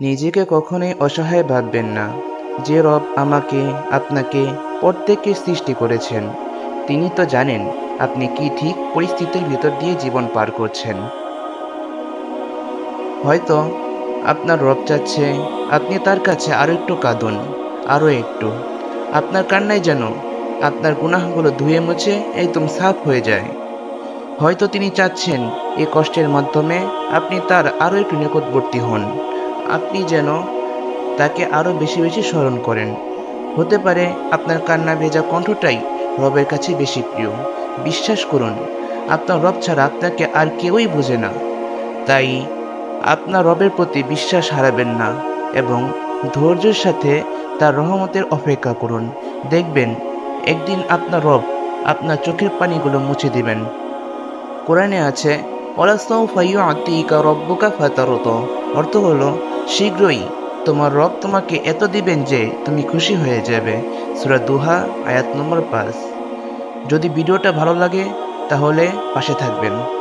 নিজেকে কখনোই অসহায় ভাববেন না। যে রব আমাকে, আপনাকে প্রত্যেককে সৃষ্টি করেছেন, তিনি তো জানেন আপনি কি ঠিক পরিস্থিতির ভিতর দিয়ে জীবন পার করছেন। হয়তো আপনার রব চাচ্ছে আপনি তার কাছে আরও একটু কাঁদুন আরও একটু। আপনার কান্নায় যেন আপনার গুনাহগুলো ধুয়ে মুছে একদম সাফ হয়ে যায়। হয়তো তিনি চাচ্ছেন এই কষ্টের মাধ্যমে আপনি তার আরও একটু নিকটবর্তী হন। আপনি যেন তাকে আরও বেশি বেশি স্মরণ করেন। হতে পারে আপনার কান্না ভেজা কণ্ঠটাই রবের কাছে বেশি প্রিয়। বিশ্বাস করুন, আপনার রব ছাড়া আপনাকে আর কেউই বোঝে না। তাই আপনার রবের প্রতি বিশ্বাস হারাবেন না এবং ধৈর্যের সাথে তার রহমতের অপেক্ষা করুন। দেখবেন, একদিন আপনার রব আপনার চোখের পানিগুলো মুছে দিবেন। কোরআনে আছে ওলাস্তাও ফাইও আত্মিকা রব্বুকা ফাতারত অর্থ হলো শীঘ্রই তোমার রব তোমাকে এত দিবেন যে তুমি খুশি হয়ে যাবে। সুরা দুহা, আয়াত নম্বর পাঁচ। যদি ভিডিওটা ভালো লাগে, তাহলে পাশে থাকবেন।